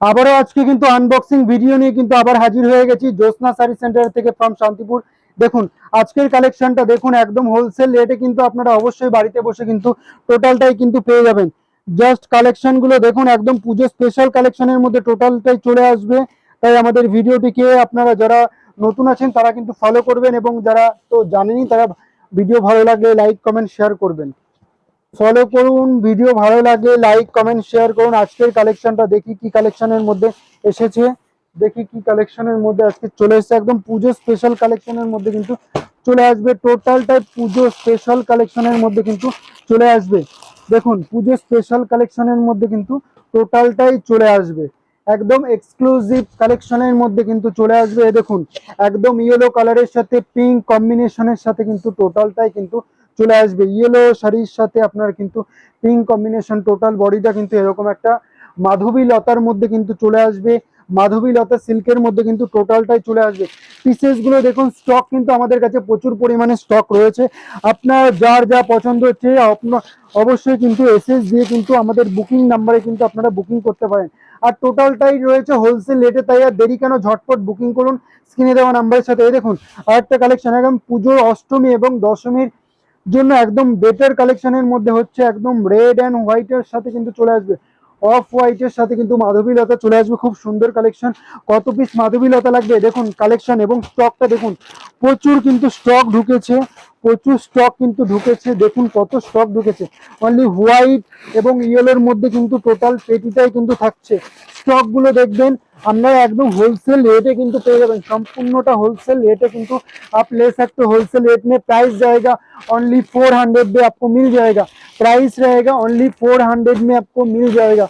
আবারও আজকে কিন্তু আনবক্সিং ভিডিও নিয়ে কিন্তু আবার হাজির হয়ে গেছি জ্যোৎস্না শাড়ি সেন্টার থেকে ফ্রম শান্তিপুর। দেখুন, আজকের কালেকশনটা দেখুন একদম হোলসেল রেটে কিন্তু আপনারা অবশ্যই বাড়িতে বসে কিন্তু টোটালটাই কিন্তু পেয়ে যাবেন। জাস্ট কালেকশনগুলো দেখুন, একদম পুজো স্পেশাল কালেকশনের মধ্যে টোটালটাই চলে আসবে। তাই আমাদের ভিডিওটিকে আপনারা যারা নতুন আছেন, তারা কিন্তু ফলো করবেন এবং যারা তো জানেনই, তারা ভিডিও ভালো লাগলে লাইক কমেন্ট শেয়ার করবেন। ফলো করুন ভিডিও ভালো লাগে লাইক কমেন্ট শেয়ার করুন। আজকের কালেকশনটা দেখি কি কালেকশনের মধ্যে এসেছে। দেখি কি কালেকশনের মধ্যে আজকে চলে এসেছে। একদম পুজো স্পেশাল কালেকশনের মধ্যে কিন্তু চলে আসবে। টোটালটাই পুজো স্পেশাল কালেকশনের মধ্যে কিন্তু চলে আসবে। দেখুন, পুজো স্পেশাল কালেকশনের মধ্যে কিন্তু টোটালটাই চলে আসবে। একদম এক্সক্লুসিভ কালেকশনের মধ্যে কিন্তু চলে আসবে। দেখুন, একদম ইয়েলো কালারের সাথে পিঙ্ক কম্বিনেশনের সাথে কিন্তু টোটালটাই কিন্তু চলে আসবে। ইয়েলো শাড়ির সাথে আপনার কিন্তু পিঙ্ক কম্বিনেশন টোটাল বডিটা কিন্তু এরকম একটা মাধবী লতার মধ্যে কিন্তু চলে আসবে। মাধবী লতা সিল্কের মধ্যে কিন্তু টোটালটাই চলে আসবে। পিসেসগুলো দেখুন স্টক কিন্তু আমাদের কাছে প্রচুর পরিমাণে স্টক রয়েছে। আপনার যার যা পছন্দ হচ্ছে আপনার অবশ্যই কিন্তু এসএস দিয়ে কিন্তু আমাদের বুকিং নাম্বারে কিন্তু আপনারা বুকিং করতে পারেন। আর টোটালটাই রয়েছে হোলসেল রেটে তাই আর দেরি কেন, ঝটপট বুকিং করুন। স্ক্রিনে দেওয়া নাম্বারের সাথে, এই দেখুন আর একটা কালেকশন একদম পুজোর অষ্টমী এবং দশমীর জন্য একদম বেটার কালেকশনের মধ্যে হচ্ছে একদম রেড অ্যান্ড হোয়াইটের সাথে কিন্তু চলে আসবে। অফ হোয়াইটের সাথে কিন্তু মাধবী লতা চলে আসবে, খুব সুন্দর কালেকশন কত পিস মাধবী লতা লাগবে? দেখুন কালেকশন এবং স্টকটা দেখুন, প্রচুর কিন্তু স্টক ঢুকেছে, প্রচুর স্টক কিন্তু ঢুকেছে। দেখুন কত স্টক ঢুকেছে। অনলি হোয়াইট এবং ইয়েলোর মধ্যে কিন্তু টোটাল পেটিটাই কিন্তু থাকছে। স্টকগুলো দেখবেন আপনারা একদম होलसेल रेटे কিন্তু পেয়ে যাবেন সম্পূর্ণটা होलसेल रेटे কিন্তু आप ले सकते हो होलसेल रेट में प्राइस जाएगा ओनली फोर हंड्रेड में आपको मिल जाएगा प्राइस रहेगा ओनली फोर हंड्रेड में आपको मिल जाएगा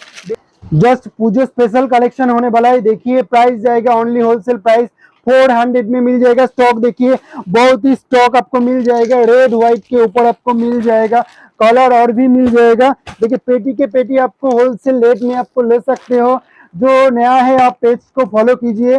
जस्ट पूजो स्पेशल कलेक्शन होने वाला है देखिए प्राइस जाएगा only wholesale price four hundred में मिल जाएगा स्टॉक देखिए बहुत ही स्टॉक आपको मिल जाएगा रेड व्हाइट के ऊपर आपको मिल जाएगा कलर और भी मिल जाएगा देखिए पेटी के पेटी आपको होलसेल रेट में आपको ले सकते हो जो नया है आप पेज को फॉलो कीजिए।